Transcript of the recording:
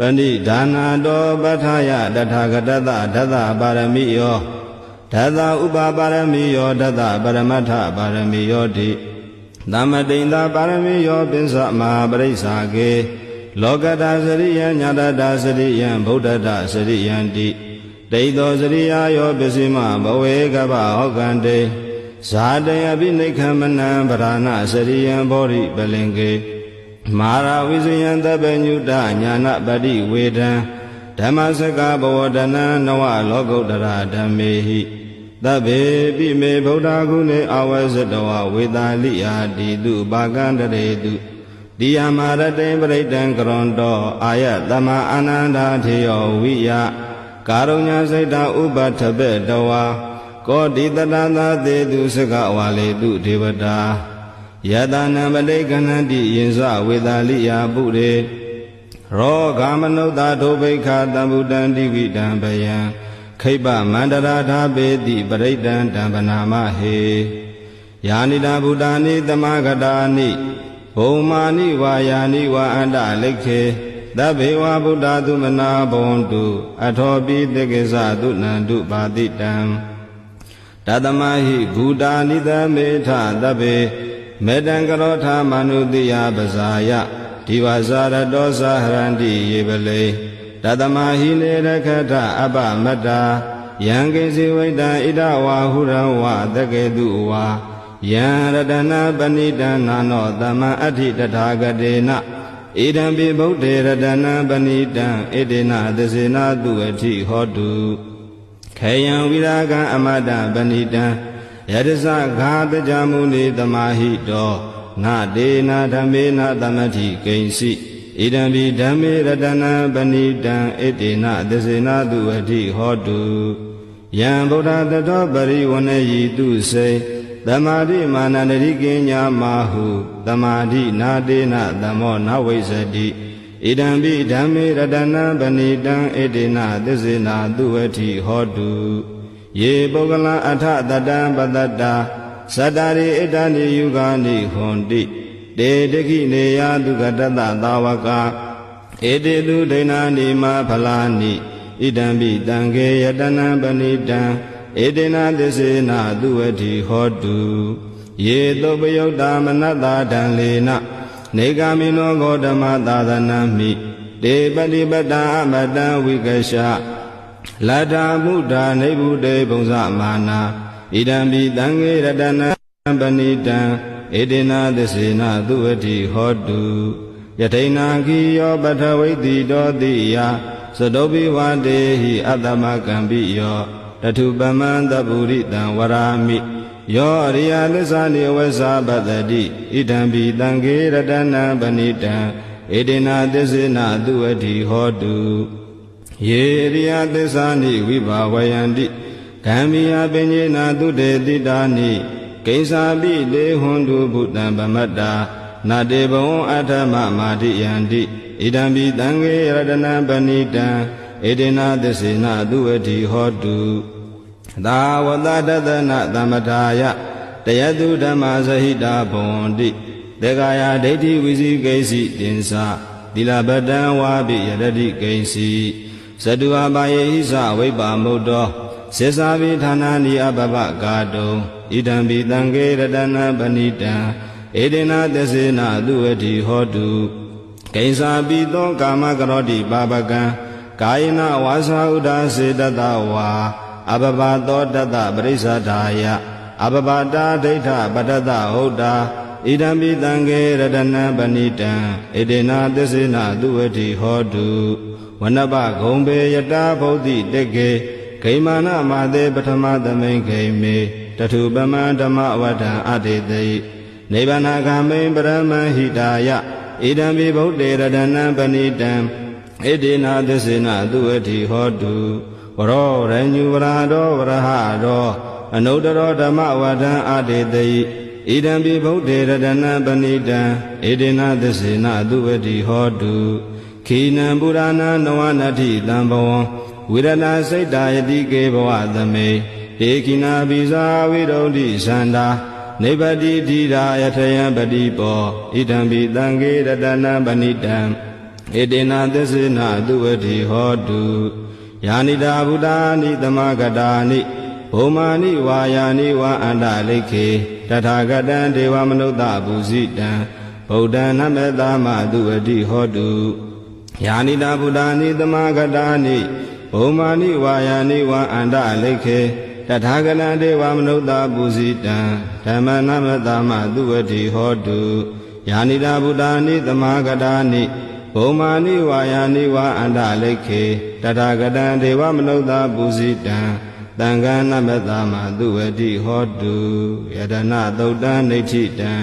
ပဏိဒါနာတောပဋ္ဌာယတထာဂတတဒသပါရမိယောဒသဥပပါရမီယောဒသပရမတ္ထပါရမီယောတိသမတိန်သာပါရမီယောပိစ္ဆမဟာပရိစ္ဆာကေလောကတာစရိယညာတတာစရိယံဗုဒ္ဓတာစရိယံတိဒိဋ္ဌောစရိယာယောပစ္စည်းမဘဝေကဗဟောကံတေဇာတယပိနိခမနံဗရဏစရိယံဘောရိပလင်ကေ မာရဝိဇယံတပညုတညာနာပတိဝေဒံဓမ္မစကဘဝတနံနဝလောကုတ္တရာဓမ္မေဟိသဗ္ဗေပိမေဗုဒ္ဓဂုဏေအဝဇ္ဇတဝဝေတာလိယာတိတုပါကံတရေတုတိယမရတေပရိတံကရွန်တောအာယတမအာနန္ဒာထေယောဝိယကာရုညစိတ်တဥပထပေတဝါကောတိတတသာသေတုစကဝါလေတုဒေဝတာ ယတနံပဋိကဏတိယင်္စဝေတာလိယာပုရေရောဂမနုဿာဒုဗိခာတံဗုတံတိဝိတံဗယံခိပ္ပမန္တရာဓာပေတိပရိဒံတံပနာမဟေယာနိတာဗုဒ္ဓာနိသမဂတာနိဘုံမာနိဝါယာနိဝါအန္တလိခေသဗ္ဗေဝဗုဒ္ဓသုမနာဘဝန္တုအထောပိတက္ကေသသုနန္တုပါတိတံတသမဟိဘူတာနိသမေထသဗ္ဗေ မေတံကရောထာမနုတိယပဇာယဒီဝဇာရတောဇာဟရန္တိယေပလေတသမဟိနေရခထအပမတ္တာယံကိစီဝိတံဣဒဝါဟုရံဝတကေတုဝါယံရတနာပဏိတံနာနောတမံအဋ္ဌိတထာဂတေနဣဒံပိဗုဒ္ဓေရတနာပဏိတံဣတေနသစေနာတုအဋ္ဌိဟောတုခေယံဝိရာဂံအမတပဏိတံ ယတစဃာတကြမုနိတမဟိတောနတေနာဓမ္မေနသမတိကိဉ္စီဣဒံပိဓမ္မေရတနာပဏိတံဣတေနသစေနာတုအဋ္ဌိဟောတုယံဗုဒ္ဓတတောပရိဝဏယိတုစေသမာဓိမာနန္တိကိညာမာဟုသမာဓိနာတေနသမောနဝိဇ္ဇတိဣဒံပိဓမ္မေရတနာပဏိတံဣတေနသစ္စေနာသူဝတိဟောတု ယေပုဂ္ဂလအထတတံပတ္တတာသတ္တရိဣတနိယုဂာနိဟွန်တိတေတခိနေယတုကတတသာဝကဧတေတုဒိဏာနိမဖလာနိဣဒံပိတံခေယတနံပဏိတံဧတေနသစ္စေနာသူဝတိဟောတုယေတုပယုတ်တာမနတ္တာဒံလေနနေဂာမိနောဂောဓမသာသနာမိတေပတိပတ္တာအမတံဝိကရှ လတ္တာမုဒ္ဒာနေဗုတေဘုံဇမာနာဣဒံပိတံငေရတနာပဏိတံဧတေနသစ္စေနသူဝတိဟောတုယထိန်နာခိယောပထဝိတိတောတိယသတောပိဝတေဟိအတ္တမကံပိယောတထုပမံတပုရိတံဝရာမိယောအရိယသစ္စာနိဝဇ္ဇပတ္တိဣဒံပိတံခေရတနာပဏိတံဧတေနသစ္စေနသူဝတိဟောတု ယေရိယသစ္စာနိဝိဘာဝယန္တိဂံမိယပဉ္စေနာသူတေတိတာနိကိစ္စာပိတေဟွန်တုဘုတံဗမတ္တာနာတေဘဝံအထမမာတိယန္တိဣဒံပိတံခေရတနာပဏိတံဧတေနသစ္စေနသူဝတိဟောတုသာဝတတတနာသမထာယတယတုဓမ္မဇဟိတာဘဝန္တိတေကာယဒိဋ္ဌိဝိဇိကိစီတင်္စာသီလပတံဝါပိယရတိကိဉ္စီ ဇတုအပါယေဟိစဝိပါမုတ်တောစေစာပိဌာနာနိအပပကာတုံဣဒံပိတံခေရတနာပဏိတံဧတေနသစေနာသူဝတိဟောတုကိဉ္စာပိသောကာမကရောတိပါပကံကာယနာဝါစာဥဒာစေတတဝါအပပသောတတပရိစ္ဆဒာယအပပတာဒိဋ္ဌပတ္တဟုတ်တာ ဣဒံပိတံခေရတနံပဏိတံဣတေနာသစ္စေနာသူဝတိဟောတုဝနပဂုံပေယတာဗုဒ္ဓိတကေဂိမာနမာတေပထမသမိန်ခိမေတထုပမံဓမ္မဝဋ္ဌံအတေတိနိဗ္ဗာနဂမိန်ပရမဟိတာယဣဒံပိဗုဒ္ဓေရတနံပဏိတံဣတိနာသစ္စေနာသူဝတိဟောတုဝရောရညုဝရာတော်ဝရဟတော်အနုတ္တရောဓမ္မဝဋ္ဌံအတေတိ ဣဒံပိဗုဒ္ဓေရတနံပဏိတံဣတိနာသစ္စေနာသူဝတိဟောတုခိနံပုရာဏနဝနတ္ထိတံဘဝံဝိရဏစိတ်တာယတိကေဘဝသမေဒေခိနာဘိဇာဝိရုဒ္ဓိသန္တာနိဗ္ဗတိတိရာယထယံပတိပောဣဒံပိတံခေရတနံပဏိတံဣဧတေနသစ္စေနသူဝတိဟောတုယာနိတာဗုဒ္ဓာနိသမဂတာနိ ဘုံမာနိဝါယာနိဝါအန္တလိခေတထာဂတံဒေဝမနုဿပုဇိတံဗုဒ္ဓံနမေတ္တမသူဝတိဟောတုယာနိတာဗုဒ္ဓာနိသမဂတာနိဘုံမာနိဝါယာနိဝါအန္တလိခေတထာဂတံဒေဝမနုဿပုဇိတံဓမ္မနမေတ္တမသူဝတိဟောတုယာနိတာဗုဒ္ဓာနိသမဂတာနိဘုံမာနိဝါယာနိဝါအန္တလိခေတထာဂတံဒေဝမနုဿပုဇိတံ တံဃာနမတ္တမသူဝတိဟောတုယတနာသုတ်တံနေဋ္ဌိတံ